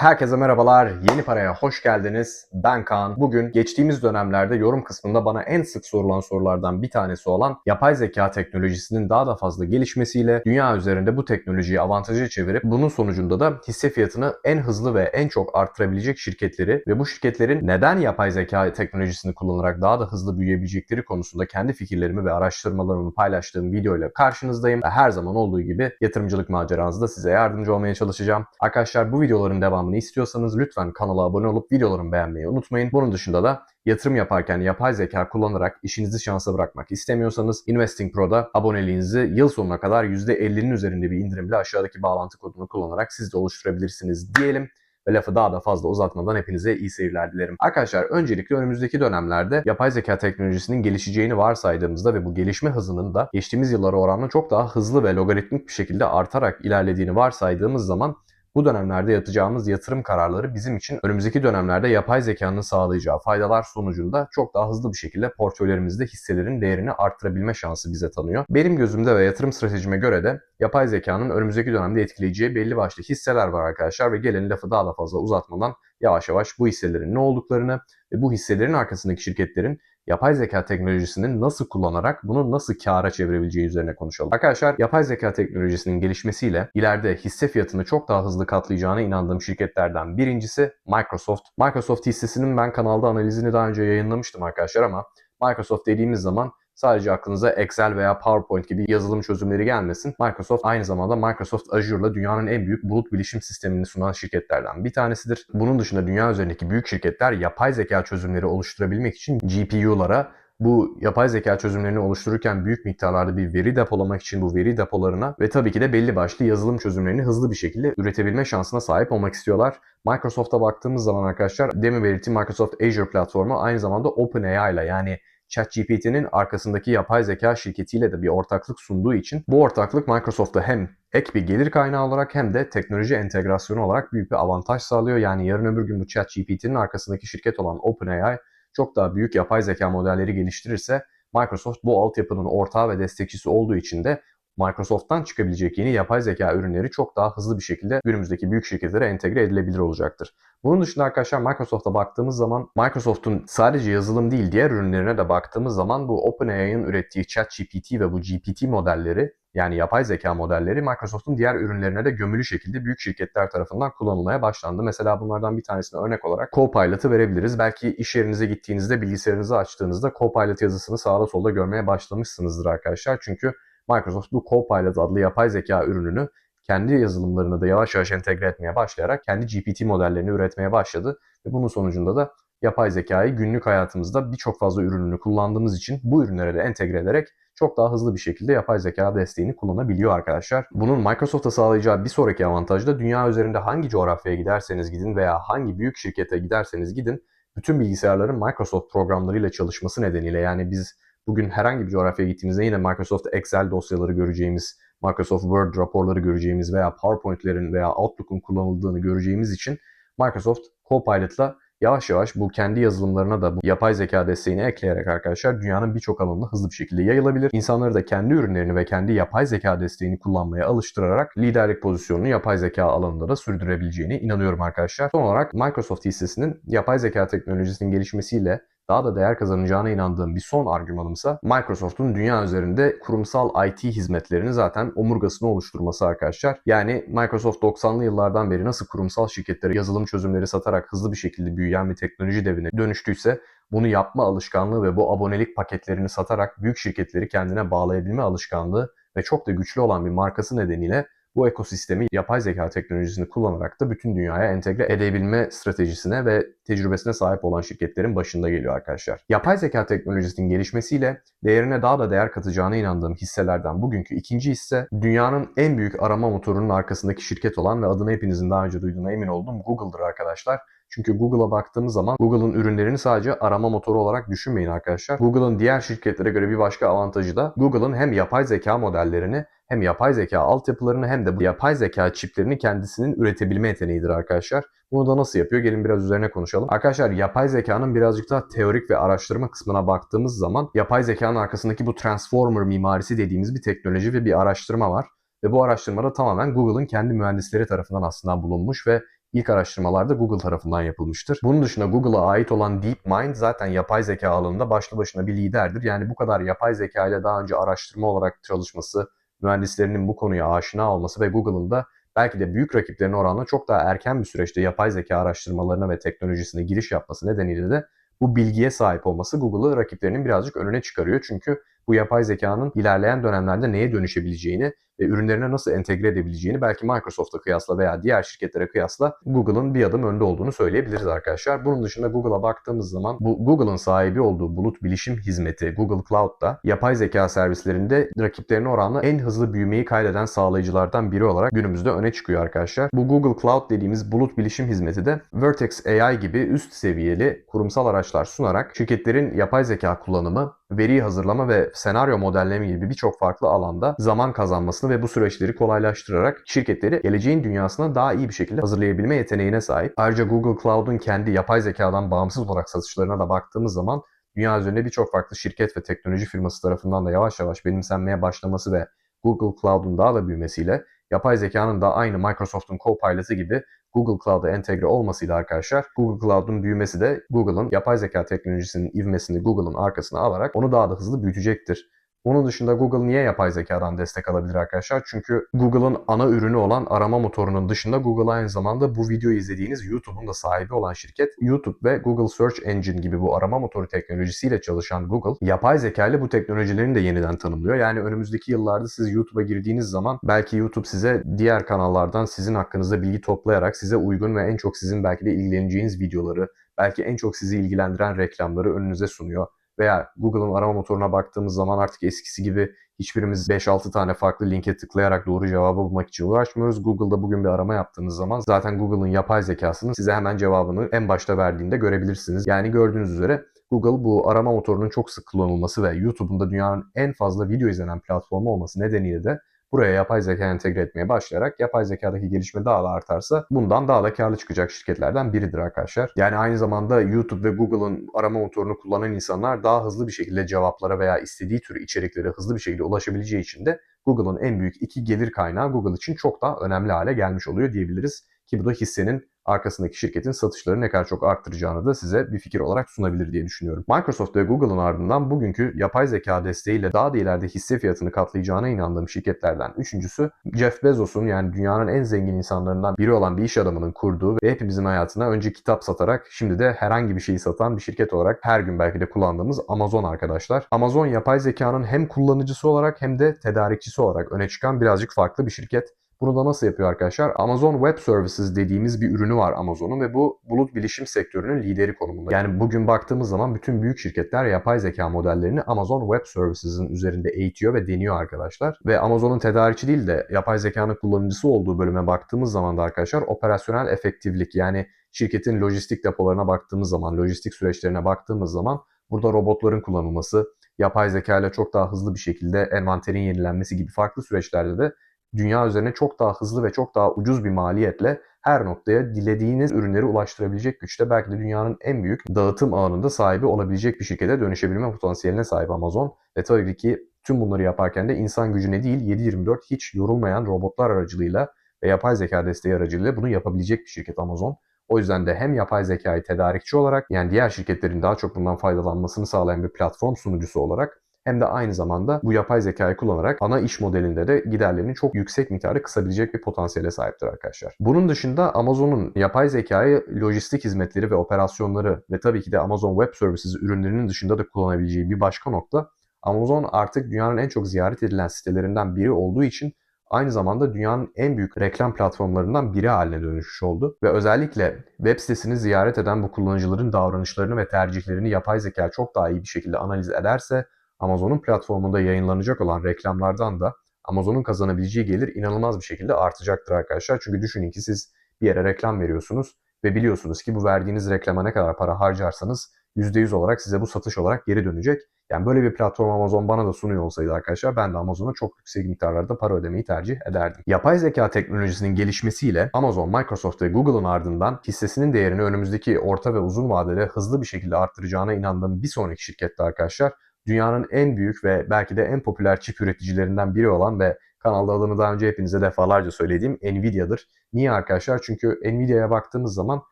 Herkese merhabalar. Yeni Paraya hoş geldiniz. Ben Kaan. Bugün geçtiğimiz dönemlerde yorum kısmında bana en sık sorulan sorulardan bir tanesi olan yapay zeka teknolojisinin daha da fazla gelişmesiyle dünya üzerinde bu teknolojiyi avantaja çevirip bunun sonucunda da hisse fiyatını en hızlı ve en çok arttırabilecek şirketleri ve bu şirketlerin neden yapay zeka teknolojisini kullanarak daha da hızlı büyüyebilecekleri konusunda kendi fikirlerimi ve araştırmalarımı paylaştığım videoyla karşınızdayım. Ve her zaman olduğu gibi yatırımcılık maceranızda size yardımcı olmaya çalışacağım. Arkadaşlar bu videoların devamını istiyorsanız lütfen kanala abone olup videolarımı beğenmeyi unutmayın. Bunun dışında da yatırım yaparken yapay zeka kullanarak işinizi şansa bırakmak istemiyorsanız Investing Pro'da aboneliğinizi yıl sonuna kadar %50'nin üzerinde bir indirimle aşağıdaki bağlantı kodunu kullanarak siz de oluşturabilirsiniz diyelim ve lafı daha da fazla uzatmadan hepinize iyi seyirler dilerim. Arkadaşlar öncelikle önümüzdeki dönemlerde yapay zeka teknolojisinin gelişeceğini varsaydığımızda ve bu gelişme hızının da geçtiğimiz yıllara oranla çok daha hızlı ve logaritmik bir şekilde artarak ilerlediğini varsaydığımız zaman bu dönemlerde yatacağımız yatırım kararları bizim için önümüzdeki dönemlerde yapay zekanın sağlayacağı faydalar sonucunda çok daha hızlı bir şekilde portföylerimizde hisselerin değerini arttırabilme şansı bize tanıyor. Benim gözümde ve yatırım stratejime göre de yapay zekanın önümüzdeki dönemde etkileyeceği belli başlı hisseler var arkadaşlar ve gelin lafı daha da fazla uzatmadan yavaş yavaş bu hisselerin ne olduklarını ve bu hisselerin arkasındaki şirketlerin yapay zeka teknolojisinin nasıl kullanarak bunu nasıl kâra çevirebileceği üzerine konuşalım. Arkadaşlar yapay zeka teknolojisinin gelişmesiyle ileride hisse fiyatını çok daha hızlı katlayacağına inandığım şirketlerden birincisi Microsoft. Microsoft hissesinin ben kanalda analizini daha önce yayınlamıştım arkadaşlar ama Microsoft dediğimiz zaman sadece aklınıza Excel veya PowerPoint gibi yazılım çözümleri gelmesin. Microsoft aynı zamanda Microsoft Azure'la dünyanın en büyük bulut bilişim sistemini sunan şirketlerden bir tanesidir. Bunun dışında dünya üzerindeki büyük şirketler yapay zeka çözümleri oluşturabilmek için GPU'lara bu yapay zeka çözümlerini oluştururken büyük miktarlarda bir veri depolamak için bu veri depolarına ve tabii ki de belli başlı yazılım çözümlerini hızlı bir şekilde üretebilme şansına sahip olmak istiyorlar. Microsoft'a baktığımız zaman arkadaşlar demin belirttiğim Microsoft Azure platformu aynı zamanda OpenAI ile yani ChatGPT'nin arkasındaki yapay zeka şirketiyle de bir ortaklık sunduğu için bu ortaklık Microsoft'a hem ek bir gelir kaynağı olarak hem de teknoloji entegrasyonu olarak büyük bir avantaj sağlıyor. Yani yarın öbür gün bu ChatGPT'nin arkasındaki şirket olan OpenAI çok daha büyük yapay zeka modelleri geliştirirse Microsoft bu altyapının ortağı ve destekçisi olduğu için de Microsoft'tan çıkabilecek yeni yapay zeka ürünleri çok daha hızlı bir şekilde günümüzdeki büyük şirketlere entegre edilebilir olacaktır. Bunun dışında arkadaşlar Microsoft'a baktığımız zaman Microsoft'un sadece yazılım değil diğer ürünlerine de baktığımız zaman bu OpenAI'ın ürettiği ChatGPT ve bu GPT modelleri yani yapay zeka modelleri Microsoft'un diğer ürünlerine de gömülü şekilde büyük şirketler tarafından kullanılmaya başlandı. Mesela bunlardan bir tanesine örnek olarak Copilot'ı verebiliriz. Belki iş yerinize gittiğinizde bilgisayarınızı açtığınızda Copilot yazısını sağda solda görmeye başlamışsınızdır arkadaşlar. Çünkü Microsoft bu Copilot adlı yapay zeka ürününü kendi yazılımlarına da yavaş yavaş entegre etmeye başlayarak kendi GPT modellerini üretmeye başladı. Ve bunun sonucunda da yapay zekayı günlük hayatımızda birçok fazla ürününü kullandığımız için bu ürünlere de entegre ederek çok daha hızlı bir şekilde yapay zeka desteğini kullanabiliyor arkadaşlar. Bunun Microsoft'a sağlayacağı bir sonraki avantaj da dünya üzerinde hangi coğrafyaya giderseniz gidin veya hangi büyük şirkete giderseniz gidin bütün bilgisayarların Microsoft programlarıyla çalışması nedeniyle yani biz bugün herhangi bir coğrafyaya gittiğimizde yine Microsoft Excel dosyaları göreceğimiz, Microsoft Word raporları göreceğimiz veya PowerPoint'lerin veya Outlook'un kullanıldığını göreceğimiz için Microsoft Copilot'la yavaş yavaş bu kendi yazılımlarına da bu yapay zeka desteğini ekleyerek arkadaşlar dünyanın birçok alanına hızlı bir şekilde yayılabilir. İnsanları da kendi ürünlerini ve kendi yapay zeka desteğini kullanmaya alıştırarak liderlik pozisyonunu yapay zeka alanında da sürdürebileceğine inanıyorum arkadaşlar. Son olarak Microsoft hissesinin yapay zeka teknolojisinin gelişmesiyle daha da değer kazanacağına inandığım bir son argümanımsa Microsoft'un dünya üzerinde kurumsal IT hizmetlerini zaten omurgasını oluşturması arkadaşlar. Yani Microsoft 90'lı yıllardan beri nasıl kurumsal şirketlere yazılım çözümleri satarak hızlı bir şekilde büyüyen bir teknoloji devine dönüştüyse bunu yapma alışkanlığı ve bu abonelik paketlerini satarak büyük şirketleri kendine bağlayabilme alışkanlığı ve çok da güçlü olan bir markası nedeniyle bu ekosistemi yapay zeka teknolojisini kullanarak da bütün dünyaya entegre edebilme stratejisine ve tecrübesine sahip olan şirketlerin başında geliyor arkadaşlar. Yapay zeka teknolojisinin gelişmesiyle değerine daha da değer katacağına inandığım hisselerden bugünkü ikinci hisse dünyanın en büyük arama motorunun arkasındaki şirket olan ve adını hepinizin daha önce duyduğuna emin olduğum Google'dır arkadaşlar. Çünkü Google'a baktığımız zaman Google'ın ürünlerini sadece arama motoru olarak düşünmeyin arkadaşlar. Google'ın diğer şirketlere göre bir başka avantajı da Google'ın hem yapay zeka modellerini hem yapay zeka altyapılarını hem de bu yapay zeka çiplerini kendisinin üretebilme yeteneğidir arkadaşlar. Bunu da nasıl yapıyor? Gelin biraz üzerine konuşalım. Arkadaşlar yapay zekanın birazcık daha teorik ve araştırma kısmına baktığımız zaman yapay zekanın arkasındaki bu transformer mimarisi dediğimiz bir teknoloji ve bir araştırma var. Ve bu araştırmada tamamen Google'ın kendi mühendisleri tarafından aslında bulunmuş ve ilk araştırmalarda Google tarafından yapılmıştır. Bunun dışında Google'a ait olan DeepMind zaten yapay zeka alanında başlı başına bir liderdir. Yani bu kadar yapay zeka ile daha önce araştırma olarak çalışması, mühendislerinin bu konuya aşina olması ve Google'ın da belki de büyük rakiplerine oranla çok daha erken bir süreçte yapay zeka araştırmalarına ve teknolojisine giriş yapması nedeniyle de bu bilgiye sahip olması Google'ı rakiplerinin birazcık önüne çıkarıyor. Çünkü bu yapay zekanın ilerleyen dönemlerde neye dönüşebileceğini ve ürünlerine nasıl entegre edebileceğini belki Microsoft'a kıyasla veya diğer şirketlere kıyasla Google'ın bir adım önde olduğunu söyleyebiliriz arkadaşlar. Bunun dışında Google'a baktığımız zaman bu Google'ın sahibi olduğu bulut bilişim hizmeti Google Cloud'da yapay zeka servislerinde rakiplerine oranla en hızlı büyümeyi kaydeden sağlayıcılardan biri olarak günümüzde öne çıkıyor arkadaşlar. Bu Google Cloud dediğimiz bulut bilişim hizmeti de Vertex AI gibi üst seviyeli kurumsal araçlar sunarak şirketlerin yapay zeka kullanımı veri hazırlama ve senaryo modelleme gibi birçok farklı alanda zaman kazanmasını ve bu süreçleri kolaylaştırarak şirketleri geleceğin dünyasına daha iyi bir şekilde hazırlayabilme yeteneğine sahip. Ayrıca Google Cloud'un kendi yapay zekadan bağımsız olarak satışlarına da baktığımız zaman dünya üzerinde birçok farklı şirket ve teknoloji firması tarafından da yavaş yavaş benimsenmeye başlaması ve Google Cloud'un daha da büyümesiyle yapay zekanın da aynı Microsoft'un Copilot'ı gibi Google Cloud'a entegre olmasıyla arkadaşlar Google Cloud'un büyümesi de Google'ın yapay zeka teknolojisinin ivmesini Google'ın arkasına alarak onu daha da hızlı büyütecektir. Onun dışında Google niye yapay zekadan destek alabilir arkadaşlar? Çünkü Google'ın ana ürünü olan arama motorunun dışında Google aynı zamanda bu videoyu izlediğiniz YouTube'un da sahibi olan şirket. YouTube ve Google Search Engine gibi bu arama motoru teknolojisiyle çalışan Google yapay zeka ile bu teknolojilerini de yeniden tanımlıyor. Yani önümüzdeki yıllarda siz YouTube'a girdiğiniz zaman belki YouTube size diğer kanallardan sizin hakkınızda bilgi toplayarak size uygun ve en çok sizin belki de ilgileneceğiniz videoları, belki en çok sizi ilgilendiren reklamları önünüze sunuyor veya Google'ın arama motoruna baktığımız zaman artık eskisi gibi hiçbirimiz 5-6 tane farklı linke tıklayarak doğru cevabı bulmak için uğraşmıyoruz. Google'da bugün bir arama yaptığınız zaman zaten Google'ın yapay zekasının size hemen cevabını en başta verdiğinde görebilirsiniz. Yani gördüğünüz üzere Google bu arama motorunun çok sık kullanılması ve YouTube'un da dünyanın en fazla video izlenen platformu olması nedeniyle de buraya yapay zeka entegre etmeye başlayarak yapay zekadaki gelişme daha da artarsa bundan daha da karlı çıkacak şirketlerden biridir arkadaşlar. Yani aynı zamanda YouTube ve Google'ın arama motorunu kullanan insanlar daha hızlı bir şekilde cevaplara veya istediği tür içeriklere hızlı bir şekilde ulaşabileceği için de Google'ın en büyük iki gelir kaynağı Google için çok daha önemli hale gelmiş oluyor diyebiliriz. Ki bu da hissenin arkasındaki şirketin satışları ne kadar çok arttıracağını da size bir fikir olarak sunabilir diye düşünüyorum. Microsoft ve Google'ın ardından bugünkü yapay zeka desteğiyle daha da ileride hisse fiyatını katlayacağına inandığım şirketlerden üçüncüsü Jeff Bezos'un yani dünyanın en zengin insanlarından biri olan bir iş adamının kurduğu ve hepimizin hayatına önce kitap satarak şimdi de herhangi bir şeyi satan bir şirket olarak her gün belki de kullandığımız Amazon arkadaşlar. Amazon yapay zekanın hem kullanıcısı olarak hem de tedarikçisi olarak öne çıkan birazcık farklı bir şirket. Bunu da nasıl yapıyor arkadaşlar? Amazon Web Services dediğimiz bir ürünü var Amazon'un ve bu bulut bilişim sektörünün lideri konumunda. Yani bugün baktığımız zaman bütün büyük şirketler yapay zeka modellerini Amazon Web Services'ın üzerinde eğitiyor ve deniyor arkadaşlar. Ve Amazon'un tedarikçi değil de yapay zekanın kullanıcısı olduğu bölüme baktığımız zaman da arkadaşlar operasyonel efektiflik yani şirketin lojistik depolarına baktığımız zaman, lojistik süreçlerine baktığımız zaman burada robotların kullanılması, yapay zeka ile çok daha hızlı bir şekilde envanterin yenilenmesi gibi farklı süreçlerde de dünya üzerine çok daha hızlı ve çok daha ucuz bir maliyetle her noktaya dilediğiniz ürünleri ulaştırabilecek güçte belki de dünyanın en büyük dağıtım ağında sahibi olabilecek bir şirkete dönüşebilme potansiyeline sahip Amazon. Ve tabii ki tüm bunları yaparken de insan gücüne değil 7-24 hiç yorulmayan robotlar aracılığıyla ve yapay zeka desteği aracılığıyla bunu yapabilecek bir şirket Amazon. O yüzden de hem yapay zekayı tedarikçi olarak yani diğer şirketlerin daha çok bundan faydalanmasını sağlayan bir platform sunucusu olarak hem de aynı zamanda bu yapay zekayı kullanarak ana iş modelinde de giderlerini çok yüksek miktarda kısabilecek bir potansiyele sahiptir arkadaşlar. Bunun dışında Amazon'un yapay zekayı lojistik hizmetleri ve operasyonları ve tabii ki de Amazon Web Services ürünlerinin dışında da kullanabileceği bir başka nokta Amazon artık dünyanın en çok ziyaret edilen sitelerinden biri olduğu için aynı zamanda dünyanın en büyük reklam platformlarından biri haline dönüşmüş oldu. Ve özellikle web sitesini ziyaret eden bu kullanıcıların davranışlarını ve tercihlerini yapay zeka çok daha iyi bir şekilde analiz ederse Amazon'un platformunda yayınlanacak olan reklamlardan da Amazon'un kazanabileceği gelir inanılmaz bir şekilde artacaktır arkadaşlar. Çünkü düşünün ki siz bir yere reklam veriyorsunuz ve biliyorsunuz ki bu verdiğiniz reklama ne kadar para harcarsanız %100 olarak size bu satış olarak geri dönecek. Yani böyle bir platform Amazon bana da sunuyor olsaydı arkadaşlar ben de Amazon'a çok yüksek miktarlarda para ödemeyi tercih ederdim. Yapay zeka teknolojisinin gelişmesiyle Amazon, Microsoft ve Google'ın ardından hissesinin değerini önümüzdeki orta ve uzun vadede hızlı bir şekilde arttıracağına inandığım bir sonraki şirkette arkadaşlar dünyanın en büyük ve belki de en popüler çip üreticilerinden biri olan ve Kanalda adını daha önce hepinize defalarca söylediğim Nvidia'dır. Niye arkadaşlar? Çünkü Nvidia'ya baktığımız zaman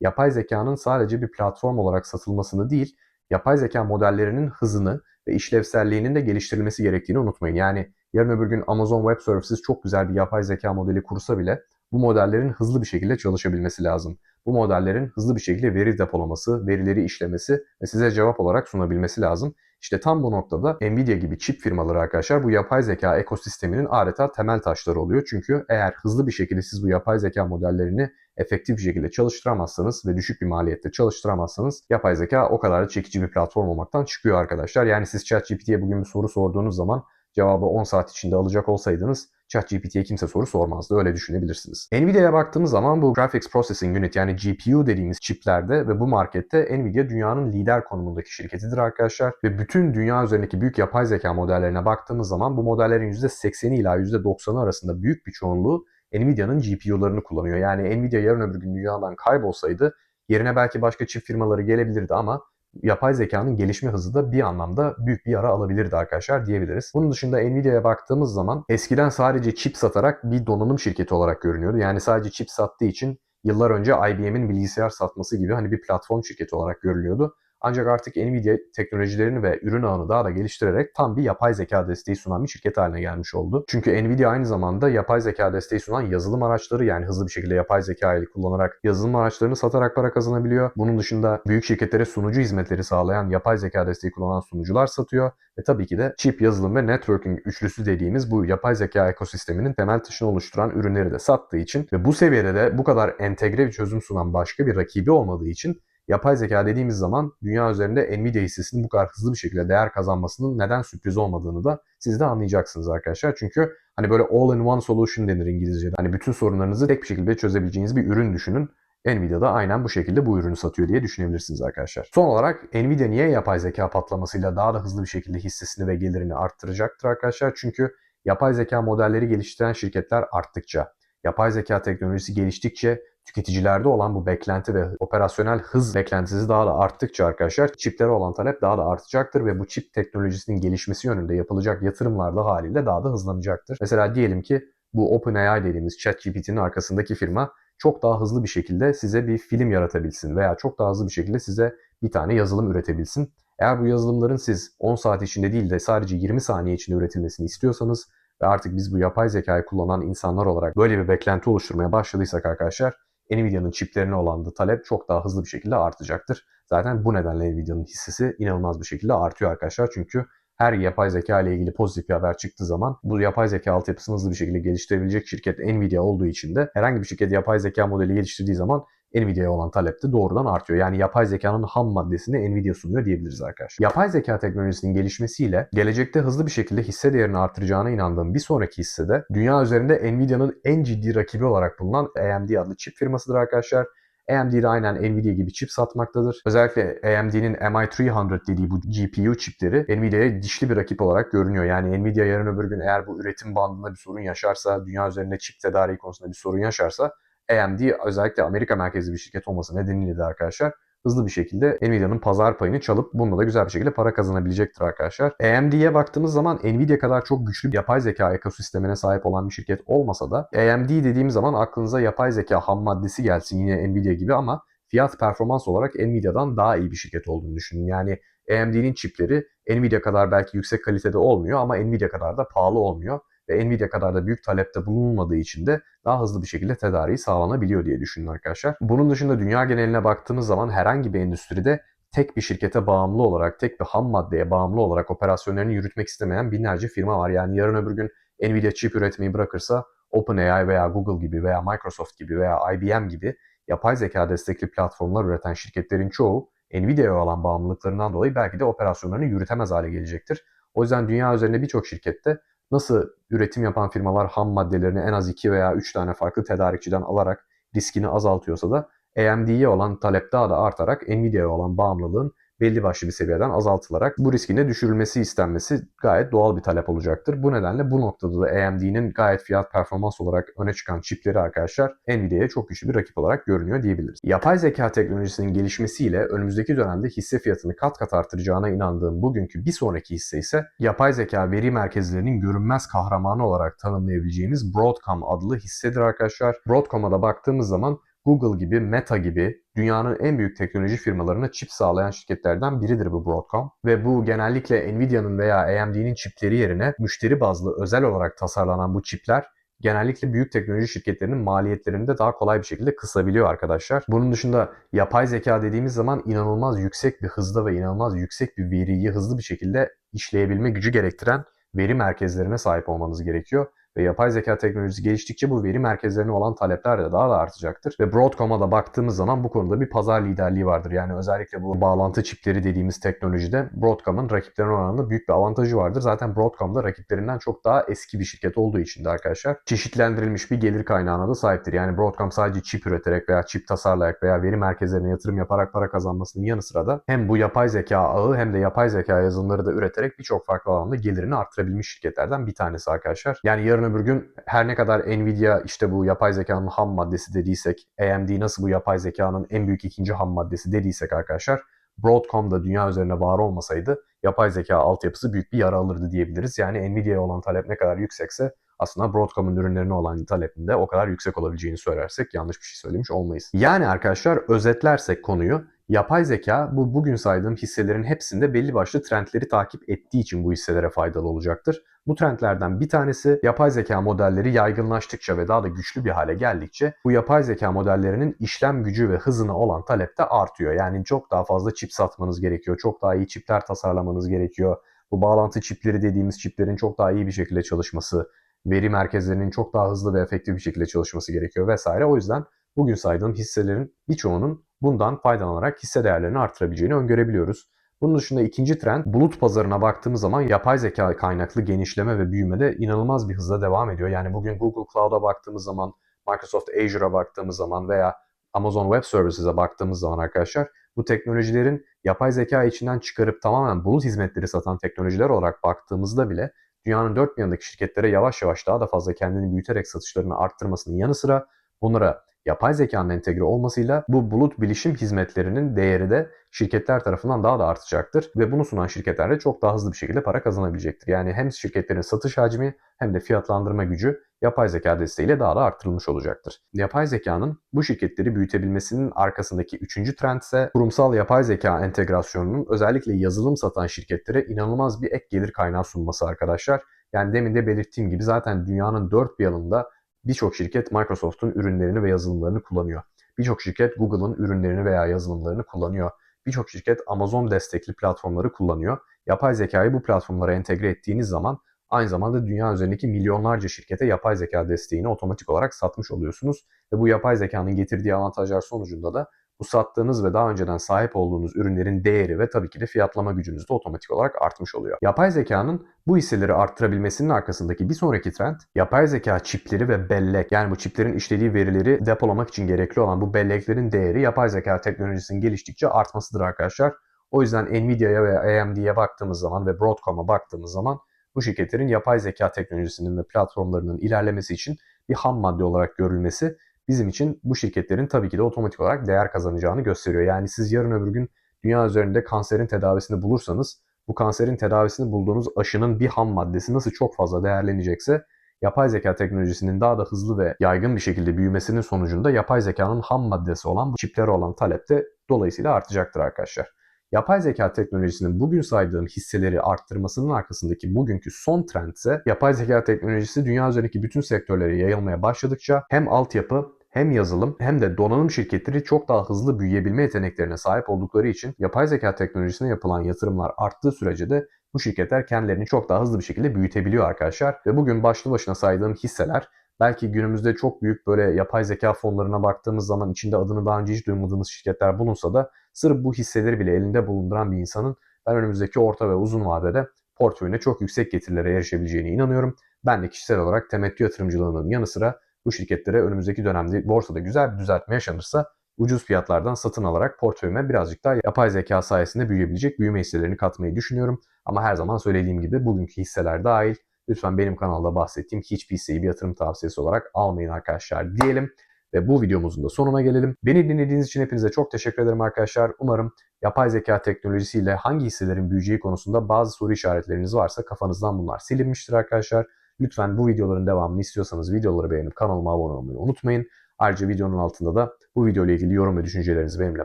yapay zekanın sadece bir platform olarak satılmasını değil, yapay zeka modellerinin hızını ve işlevselliğinin de geliştirilmesi gerektiğini unutmayın. Yani yarın öbür gün Amazon Web Services çok güzel bir yapay zeka modeli kursa bile bu modellerin hızlı bir şekilde çalışabilmesi lazım. Bu modellerin hızlı bir şekilde veri depolaması, verileri işlemesi ve size cevap olarak sunabilmesi lazım. İşte tam bu noktada Nvidia gibi çip firmaları arkadaşlar bu yapay zeka ekosisteminin adeta temel taşları oluyor. Çünkü eğer hızlı bir şekilde siz bu yapay zeka modellerini efektif bir şekilde çalıştıramazsanız ve düşük bir maliyette çalıştıramazsanız yapay zeka o kadar da çekici bir platform olmaktan çıkıyor arkadaşlar. Yani siz ChatGPT'ye bugün bir soru sorduğunuz zaman cevabı 10 saat içinde alacak olsaydınız ChatGPT'ye kimse soru sormazdı. Öyle düşünebilirsiniz. Nvidia'ya baktığımız zaman bu Graphics Processing Unit yani GPU dediğimiz çiplerde ve bu markette Nvidia dünyanın lider konumundaki şirketidir arkadaşlar. Ve bütün dünya üzerindeki büyük yapay zeka modellerine baktığımız zaman bu modellerin %80'i ila %90'ı arasında büyük bir çoğunluğu Nvidia'nın GPU'larını kullanıyor. Yani Nvidia yarın öbür gün dünyadan kaybolsaydı yerine belki başka çip firmaları gelebilirdi ama yapay zekanın gelişme hızı da bir anlamda büyük bir yara alabilirdi arkadaşlar diyebiliriz. Bunun dışında Nvidia'ya baktığımız zaman eskiden sadece çip satarak bir donanım şirketi olarak görünüyordu. Yani sadece çip sattığı için yıllar önce IBM'in bilgisayar satması gibi hani bir platform şirketi olarak görülüyordu. Ancak artık Nvidia teknolojilerini ve ürün ağını daha da geliştirerek tam bir yapay zeka desteği sunan bir şirket haline gelmiş oldu. Çünkü Nvidia aynı zamanda yapay zeka desteği sunan yazılım araçları yani hızlı bir şekilde yapay zekayı kullanarak yazılım araçlarını satarak para kazanabiliyor. Bunun dışında büyük şirketlere sunucu hizmetleri sağlayan yapay zeka desteği kullanan sunucular satıyor. Ve tabii ki de chip, yazılım ve networking üçlüsü dediğimiz bu yapay zeka ekosisteminin temel taşını oluşturan ürünleri de sattığı için ve bu seviyede de bu kadar entegre bir çözüm sunan başka bir rakibi olmadığı için yapay zeka dediğimiz zaman dünya üzerinde Nvidia hissesinin bu kadar hızlı bir şekilde değer kazanmasının neden sürpriz olmadığını da siz de anlayacaksınız arkadaşlar. Çünkü hani böyle all in one solution denir İngilizce'de. Hani bütün sorunlarınızı tek bir şekilde çözebileceğiniz bir ürün düşünün. Nvidia da aynen bu şekilde bu ürünü satıyor diye düşünebilirsiniz arkadaşlar. Son olarak Nvidia niye yapay zeka patlamasıyla daha da hızlı bir şekilde hissesini ve gelirini arttıracaktır arkadaşlar? Çünkü yapay zeka modelleri geliştiren şirketler arttıkça, yapay zeka teknolojisi geliştikçe tüketicilerde olan bu beklenti ve operasyonel hız beklentisi daha da arttıkça arkadaşlar çiplere olan talep daha da artacaktır ve bu çip teknolojisinin gelişmesi yönünde yapılacak yatırımlar da haliyle daha da hızlanacaktır. Mesela diyelim ki bu OpenAI dediğimiz ChatGPT'nin arkasındaki firma çok daha hızlı bir şekilde size bir film yaratabilsin veya çok daha hızlı bir şekilde size bir tane yazılım üretebilsin. Eğer bu yazılımların siz 10 saat içinde değil de sadece 20 saniye içinde üretilmesini istiyorsanız ve artık biz bu yapay zekayı kullanan insanlar olarak böyle bir beklenti oluşturmaya başladıysak arkadaşlar Nvidia'nın çiplerine olan da talep çok daha hızlı bir şekilde artacaktır. Zaten bu nedenle Nvidia'nın hissesi inanılmaz bir şekilde artıyor arkadaşlar. Çünkü her yapay zeka ile ilgili pozitif bir haber çıktığı zaman bu yapay zeka altyapısını hızlı bir şekilde geliştirebilecek şirket Nvidia olduğu için de herhangi bir şirket yapay zeka modeli geliştirdiği zaman Nvidia'ya olan talep de doğrudan artıyor. Yani yapay zekanın ham maddesini Nvidia sunuyor diyebiliriz arkadaşlar. Yapay zeka teknolojisinin gelişmesiyle gelecekte hızlı bir şekilde hisse değerini artıracağına inandığım bir sonraki hissede dünya üzerinde Nvidia'nın en ciddi rakibi olarak bulunan AMD adlı çip firmasıdır arkadaşlar. AMD de aynen Nvidia gibi çip satmaktadır. Özellikle AMD'nin MI300 dediği bu GPU çipleri Nvidia'ya dişli bir rakip olarak görünüyor. Yani Nvidia yarın öbür gün eğer bu üretim bandında bir sorun yaşarsa, dünya üzerinde çip tedariği konusunda bir sorun yaşarsa AMD özellikle Amerika merkezli bir şirket olması nedeniyle de arkadaşlar hızlı bir şekilde Nvidia'nın pazar payını çalıp bununla da güzel bir şekilde para kazanabilecektir arkadaşlar. AMD'ye baktığımız zaman Nvidia kadar çok güçlü bir yapay zeka ekosistemine sahip olan bir şirket olmasa da AMD dediğim zaman aklınıza yapay zeka ham maddesi gelsin yine Nvidia gibi ama fiyat performans olarak Nvidia'dan daha iyi bir şirket olduğunu düşünün. Yani AMD'nin çipleri Nvidia kadar belki yüksek kalitede olmuyor ama Nvidia kadar da pahalı olmuyor ve Nvidia kadar da büyük talepte bulunmadığı için de daha hızlı bir şekilde tedariği sağlanabiliyor diye düşünün arkadaşlar. Bunun dışında dünya geneline baktığımız zaman herhangi bir endüstride tek bir şirkete bağımlı olarak, tek bir ham maddeye bağımlı olarak operasyonlarını yürütmek istemeyen binlerce firma var. Yani yarın öbür gün Nvidia çip üretmeyi bırakırsa OpenAI veya Google gibi veya Microsoft gibi veya IBM gibi yapay zeka destekli platformlar üreten şirketlerin çoğu Nvidia'ya olan bağımlılıklarından dolayı belki de operasyonlarını yürütemez hale gelecektir. O yüzden dünya üzerinde birçok şirkette nasıl üretim yapan firmalar ham maddelerini en az 2 veya 3 tane farklı tedarikçiden alarak riskini azaltıyorsa da AMD'ye olan talep daha da artarak Nvidia'ya olan bağımlılığın belli başlı bir seviyeden azaltılarak bu riskin de düşürülmesi istenmesi gayet doğal bir talep olacaktır. Bu nedenle bu noktada da AMD'nin gayet fiyat performans olarak öne çıkan çipleri arkadaşlar Nvidia'ya çok güçlü bir rakip olarak görünüyor diyebiliriz. Yapay zeka teknolojisinin gelişmesiyle önümüzdeki dönemde hisse fiyatını kat kat artıracağına inandığım bugünkü bir sonraki hisse ise yapay zeka veri merkezlerinin görünmez kahramanı olarak tanımlayabileceğimiz Broadcom adlı hissedir arkadaşlar. Broadcom'a da baktığımız zaman Google gibi, Meta gibi dünyanın en büyük teknoloji firmalarına çip sağlayan şirketlerden biridir bu Broadcom. Ve bu genellikle Nvidia'nın veya AMD'nin çipleri yerine müşteri bazlı özel olarak tasarlanan bu çipler genellikle büyük teknoloji şirketlerinin maliyetlerini de daha kolay bir şekilde kısabiliyor arkadaşlar. Bunun dışında yapay zeka dediğimiz zaman inanılmaz yüksek bir hızda ve inanılmaz yüksek bir veriyi hızlı bir şekilde işleyebilme gücü gerektiren veri merkezlerine sahip olmanız gerekiyor ve yapay zeka teknolojisi geliştikçe bu veri merkezlerine olan talepler de daha da artacaktır. Ve Broadcom'a da baktığımız zaman bu konuda bir pazar liderliği vardır. Yani özellikle bu bağlantı çipleri dediğimiz teknolojide Broadcom'un rakiplerine oranında büyük bir avantajı vardır. Zaten Broadcom da rakiplerinden çok daha eski bir şirket olduğu için de arkadaşlar çeşitlendirilmiş bir gelir kaynağına da sahiptir. Yani Broadcom sadece çip üreterek veya çip tasarlayarak veya veri merkezlerine yatırım yaparak para kazanmasının yanı sıra da hem bu yapay zeka ağı hem de yapay zeka yazılımları da üreterek birçok farklı alanda gelirini arttırabilmiş şirketlerden bir tanesi arkadaşlar. Yani yarın öbür gün her ne kadar Nvidia işte bu yapay zekanın ham maddesi dediysek, AMD nasıl bu yapay zekanın en büyük ikinci ham maddesi dediysek arkadaşlar, Broadcom da dünya üzerine var olmasaydı yapay zeka altyapısı büyük bir yara alırdı diyebiliriz. Yani Nvidia'ya olan talep ne kadar yüksekse aslında Broadcom'un ürünlerine olan talebinde o kadar yüksek olabileceğini söylersek yanlış bir şey söylemiş olmayız. Yani arkadaşlar özetlersek konuyu Yapay zeka bu bugün saydığım hisselerin hepsinde belli başlı trendleri takip ettiği için bu hisselere faydalı olacaktır. Bu trendlerden bir tanesi yapay zeka modelleri yaygınlaştıkça ve daha da güçlü bir hale geldikçe bu yapay zeka modellerinin işlem gücü ve hızına olan talep de artıyor. Yani çok daha fazla çip satmanız gerekiyor. Çok daha iyi çipler tasarlamanız gerekiyor. Bu bağlantı çipleri dediğimiz çiplerin çok daha iyi bir şekilde çalışması, veri merkezlerinin çok daha hızlı ve efektif bir şekilde çalışması gerekiyor vesaire. O yüzden bugün saydığım hisselerin birçoğunun bundan faydalanarak hisse değerlerini artırabileceğini öngörebiliyoruz. Bunun dışında ikinci trend bulut pazarına baktığımız zaman yapay zeka kaynaklı genişleme ve büyümede inanılmaz bir hızla devam ediyor. Yani bugün Google Cloud'a baktığımız zaman, Microsoft Azure'a baktığımız zaman veya Amazon Web Services'e baktığımız zaman arkadaşlar bu teknolojilerin yapay zeka içinden çıkarıp tamamen bulut hizmetleri satan teknolojiler olarak baktığımızda bile dünyanın dört bir yanındaki şirketlere yavaş yavaş daha da fazla kendini büyüterek satışlarını arttırmasının yanı sıra bunlara yapay zekanın entegre olmasıyla bu bulut bilişim hizmetlerinin değeri de şirketler tarafından daha da artacaktır ve bunu sunan şirketler de çok daha hızlı bir şekilde para kazanabilecektir. Yani hem şirketlerin satış hacmi hem de fiyatlandırma gücü yapay zeka desteğiyle daha da arttırılmış olacaktır. Yapay zekanın bu şirketleri büyütebilmesinin arkasındaki üçüncü trend ise kurumsal yapay zeka entegrasyonunun özellikle yazılım satan şirketlere inanılmaz bir ek gelir kaynağı sunması arkadaşlar. Yani demin de belirttiğim gibi zaten dünyanın dört bir yanında Birçok şirket Microsoft'un ürünlerini ve yazılımlarını kullanıyor. Birçok şirket Google'ın ürünlerini veya yazılımlarını kullanıyor. Birçok şirket Amazon destekli platformları kullanıyor. Yapay zekayı bu platformlara entegre ettiğiniz zaman aynı zamanda dünya üzerindeki milyonlarca şirkete yapay zeka desteğini otomatik olarak satmış oluyorsunuz. Ve bu yapay zekanın getirdiği avantajlar sonucunda da bu sattığınız ve daha önceden sahip olduğunuz ürünlerin değeri ve tabii ki de fiyatlama gücünüz de otomatik olarak artmış oluyor. Yapay zekanın bu hisseleri arttırabilmesinin arkasındaki bir sonraki trend yapay zeka çipleri ve bellek yani bu çiplerin işlediği verileri depolamak için gerekli olan bu belleklerin değeri yapay zeka teknolojisinin geliştikçe artmasıdır arkadaşlar. O yüzden Nvidia'ya ve AMD'ye baktığımız zaman ve Broadcom'a baktığımız zaman bu şirketlerin yapay zeka teknolojisinin ve platformlarının ilerlemesi için bir ham madde olarak görülmesi bizim için bu şirketlerin tabii ki de otomatik olarak değer kazanacağını gösteriyor. Yani siz yarın öbür gün dünya üzerinde kanserin tedavisini bulursanız bu kanserin tedavisini bulduğunuz aşının bir ham maddesi nasıl çok fazla değerlenecekse yapay zeka teknolojisinin daha da hızlı ve yaygın bir şekilde büyümesinin sonucunda yapay zekanın ham maddesi olan bu çiplere olan talep de dolayısıyla artacaktır arkadaşlar. Yapay zeka teknolojisinin bugün saydığım hisseleri arttırmasının arkasındaki bugünkü son trend ise yapay zeka teknolojisi dünya üzerindeki bütün sektörlere yayılmaya başladıkça hem altyapı hem yazılım hem de donanım şirketleri çok daha hızlı büyüyebilme yeteneklerine sahip oldukları için yapay zeka teknolojisine yapılan yatırımlar arttığı sürece de bu şirketler kendilerini çok daha hızlı bir şekilde büyütebiliyor arkadaşlar. Ve bugün başlı başına saydığım hisseler belki günümüzde çok büyük böyle yapay zeka fonlarına baktığımız zaman içinde adını daha önce hiç duymadığımız şirketler bulunsa da sırf bu hisseleri bile elinde bulunduran bir insanın ben önümüzdeki orta ve uzun vadede portföyüne çok yüksek getirilere erişebileceğine inanıyorum. Ben de kişisel olarak temettü yatırımcılığının yanı sıra bu şirketlere önümüzdeki dönemde borsada güzel bir düzeltme yaşanırsa ucuz fiyatlardan satın alarak portföyüme birazcık daha yapay zeka sayesinde büyüyebilecek büyüme hisselerini katmayı düşünüyorum. Ama her zaman söylediğim gibi bugünkü hisseler dahil lütfen benim kanalda bahsettiğim hiçbir hisseyi bir yatırım tavsiyesi olarak almayın arkadaşlar diyelim. Ve bu videomuzun da sonuna gelelim. Beni dinlediğiniz için hepinize çok teşekkür ederim arkadaşlar. Umarım yapay zeka teknolojisiyle hangi hisselerin büyüyeceği konusunda bazı soru işaretleriniz varsa kafanızdan bunlar silinmiştir arkadaşlar. Lütfen bu videoların devamını istiyorsanız videoları beğenip kanalıma abone olmayı unutmayın. Ayrıca videonun altında da bu video ile ilgili yorum ve düşüncelerinizi benimle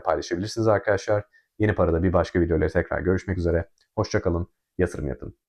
paylaşabilirsiniz arkadaşlar. Yeni parada bir başka videoyla tekrar görüşmek üzere. Hoşçakalın, yatırım yapın.